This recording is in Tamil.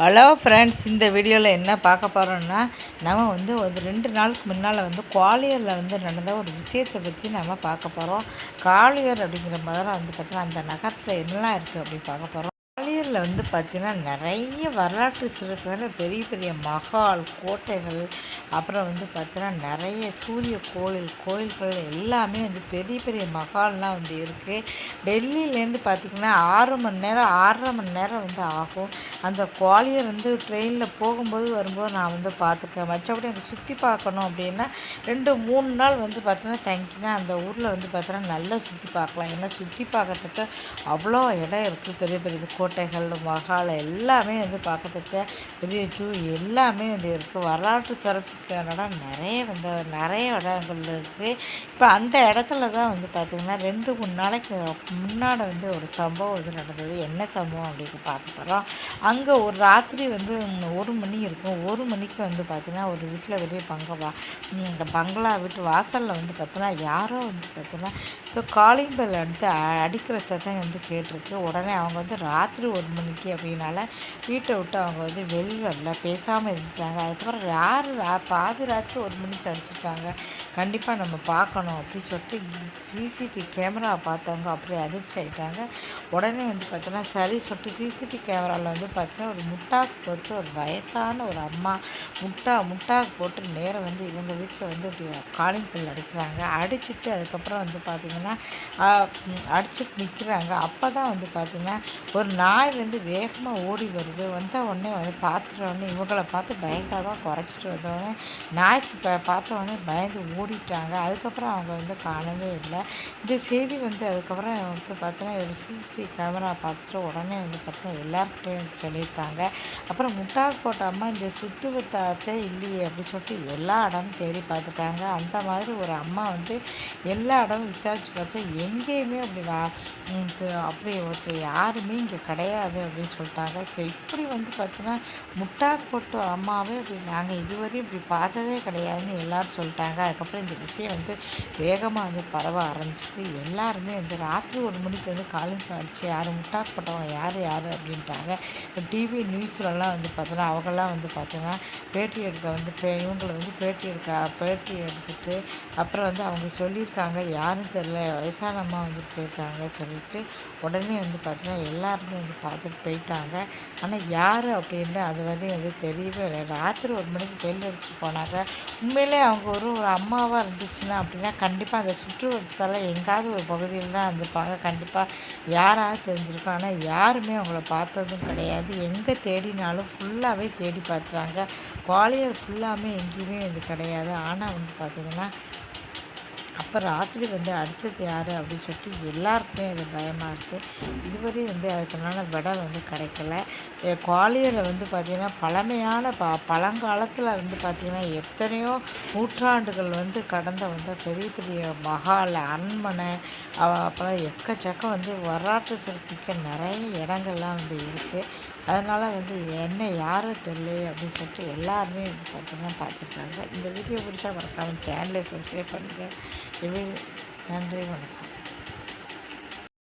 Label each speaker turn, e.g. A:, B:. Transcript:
A: ஹலோ ஃப்ரெண்ட்ஸ் இந்த வீடியோவில் என்ன பார்க்க போகிறோம்னா நம்ம வந்து ஒரு ரெண்டு நாளுக்கு முன்னால் வந்து குவாலியரில் வந்து நடந்த ஒரு விஷயத்தை பற்றி நம்ம பார்க்க போகிறோம் காலியர் அப்படிங்கிற மாதிரி வந்து பார்த்தீங்கன்னா அந்த நகரத்தில் என்னெல்லாம் இருக்குது அப்படின்னு பார்க்க போகிறோம் குவாலியரில் வந்து பார்த்திங்கன்னா நிறைய வரலாற்று சிறப்புகள் பெரிய பெரிய மகால் கோட்டைகள் அப்புறம் வந்து பார்த்திங்கன்னா நிறைய சூரிய கோயில் கோயில்கள் எல்லாமே வந்து பெரிய பெரிய மகால்லாம் வந்து இருக்குது டெல்லியிலேருந்து பார்த்திங்கன்னா ஆறு மணி நேரம் ஆறரை மணி நேரம் வந்து ஆகும். அந்த குவாலியர் வந்து ட்ரெயினில் போகும்போது வரும்போது நான் வந்து பார்த்துருக்கேன். மற்றபடி அங்கே சுற்றி பார்க்கணும் அப்படின்னா ரெண்டு மூணு நாள் வந்து பார்த்திங்கன்னா தங்கினா அந்த ஊரில் வந்து பார்த்திங்கன்னா நல்லா சுற்றி பார்க்கலாம். ஏன்னா சுற்றி பார்க்குறதுக்கு அவ்வளோ இடம் இருக்குது பெரிய பெரிய கோட்டைகள். மகால் எல்லாமே வந்து பார்க்கறதுக்கு பெரிய ஜூ எல்லாமே வந்து இருக்குது வரலாற்று சிறப்புக்கான இடம் நிறைய வந்து நிறைய இடங்கள் இருக்குது இப்போ அந்த இடத்துல தான் வந்து பார்த்திங்கன்னா ரெண்டு மூணு நாளைக்கு முன்னாடி வந்து ஒரு சம்பவம் வந்து நடந்தது. என்ன சம்பவம் அப்படின்னு பார்க்க போகிறோம் அங்கே ஒரு ராத்திரி வந்து ஒரு மணி இருக்கும். ஒரு மணிக்கு வந்து பார்த்திங்கன்னா ஒரு வீட்டில் வெளியே பங்களா இந்த பங்களா வீட்டு வாசலில் வந்து பார்த்தோன்னா யாரோ வந்து பார்த்தோன்னா இப்போ காலிங் பெல் எடுத்து அடிக்கிற சத்தம் வந்து கேட்டிருக்கு. உடனே அவங்க வந்து ராத்திரி ஒரு மணிக்கு அப்படின்னால வீட்டை விட்டு அவங்க வந்து வெளியில் பேசாமல் இருந்துட்டாங்க அதுக்கப்புறம் யார் பாதி ராத்திரி ஒரு மணிக்கு அடிச்சிருக்காங்க. கண்டிப்பாக நம்ம பார்க்கணும் அப்படின்னு சொல்லிட்டு சிசிடிவி கேமரா பார்த்தவங்க அப்படியே அதிர்ச்சி ஆகிட்டாங்க உடனே வந்து பார்த்தோன்னா சரி சொல்லிட்டு சிசிடிவி கேமராவில் வந்து பார்த்தீங்கன்னா ஒரு முட்டாக்கு போட்டு ஒரு வயசான ஒரு அம்மா முட்டா முட்டாக்கு போட்டு நேரம் வந்து இவங்க வீட்டில் வந்து இப்படி காலிங் பில் அடிக்கிறாங்க. அடிச்சுட்டு அதுக்கப்புறம் வந்து பார்த்திங்கன்னா அடிச்சுட்டு நிற்கிறாங்க அப்போ தான் வந்து பார்த்திங்கன்னா ஒரு நாய் வந்து வேகமாக ஓடி வருது. வந்த உடனே வந்து பார்த்துட்டோடனே இவங்களை பார்த்து பயங்கரமாக குறைச்சிட்டு வந்தோடனே நாய்க்கு ப பார்த்த உடனே பயந்து ஓடிட்டாங்க. அதுக்கப்புறம் அவங்க வந்து காணவே இல்லை. இந்த செய்தி வந்து அதுக்கப்புறம் வந்து பார்த்தோன்னா ஒரு சிசிடிவி கேமரா பார்த்துட்டு உடனே வந்து பார்த்தோன்னா எல்லாருக்கிட்டையும் வந்து சொல்லியிருக்காங்க. அப்புறம் முட்டாக போட்ட அம்மா இந்த சுத்து வட்டாரத்தை இல்லையே அப்படின்னு சொல்லிட்டு எல்லா இடமும் தேடி பார்த்துட்டாங்க. அந்த மாதிரி ஒரு அம்மா வந்து எல்லா இடமும் விசாரித்து பார்த்தா எங்கேயுமே அப்படி அப்படி ஒருத்தர் யாருமே இங்கே கிடையாது. அப்படின்னு சொல்லிட்டாங்க. சரி இப்படி வந்து பார்த்தீங்கன்னா முட்டாக்கு போட்டு அம்மாவே இப்படி நாங்கள் இதுவரையும் இப்படி பார்த்ததே கிடையாதுன்னு எல்லோரும் சொல்லிட்டாங்க. அதுக்கப்புறம் இந்த விஷயம் வந்து வேகமாக வந்து பரவ ஆரம்பிச்சிது. எல்லாருமே வந்து ராத்திரி ஒரு மணிக்கு வந்து காலிங் அடிச்சு யார் முட்டாக்கு போட்டவங்க யார் யார்? அப்படின்ட்டாங்க. இப்போ டிவி நியூஸ்லலாம் வந்து பார்த்தோன்னா அவங்கெல்லாம் வந்து பார்த்தோன்னா பேட்டி எடுக்க வந்து பே இவங்களை வந்து பேட்டி எடுக்க பேட்டி எடுத்துட்டு அப்புறம் வந்து அவங்க சொல்லியிருக்காங்க. யாரும் தெரில வயசான அம்மா வந்து போயிருக்காங்க சொல்லிட்டு உடனே வந்து பார்த்தீங்கன்னா எல்லாருமே வந்து பார்த்துட்டு போயிட்டாங்க. ஆனால் யார் அப்படின்னு அது வந்து எனக்கு தெரியவே இல்லை. ராத்திரி ஒரு மணிக்கு பெல் அடிச்சு போனாங்க. உண்மையிலே அவங்க ஒரு ஒரு அம்மாவாக இருந்துச்சுன்னா அப்படின்னா கண்டிப்பாக அந்த சுற்றுவட்டத்தால் எங்காவது ஒரு பகுதியில் தான் இருந்திருப்பாங்க. கண்டிப்பாக யாராவது தெரிஞ்சிருக்கும். ஆனால் யாருமே அவங்கள பார்த்ததும் கிடையாது. எங்கே தேடினாலும் ஃபுல்லாகவே தேடி பார்த்துறாங்க குவாலியர் ஃபுல்லாமே எங்கேயுமே இது கிடையாது. ஆனால் வந்து பார்த்திங்கன்னா அப்போ ராத்திரி வந்து அடித்தது யார் அப்படின்னு சொல்லிட்டு எல்லாருக்குமே அது பயமாக இருக்குது இதுவரை வந்து அதுக்குண்டான விடை வந்து கிடைக்கல. குவாலியரில் வந்து பார்த்திங்கன்னா பழமையான ப பழங்காலத்தில் வந்து பார்த்திங்கன்னா எத்தனையோ நூற்றாண்டுகள் வந்து கடந்த வந்து பெரிய பெரிய மகால் அரண்மனை அப்புறம் எக்கச்சக்கம் வந்து வரலாற்று சிறப்பிக்க நிறைய இடங்கள்லாம் வந்து இருக்குது அதனால் வந்து என்ன யாரும் தெரியல அப்படின்னு சொல்லிட்டு எல்லாருமே வந்து பார்த்திங்கன்னா பார்த்துருக்காங்க இந்த வீடியோ பிடிச்சா மறக்காமல் சேனலை சப்ஸ்கிரைப் பண்ணுங்கள் நன்றி வணக்கம்.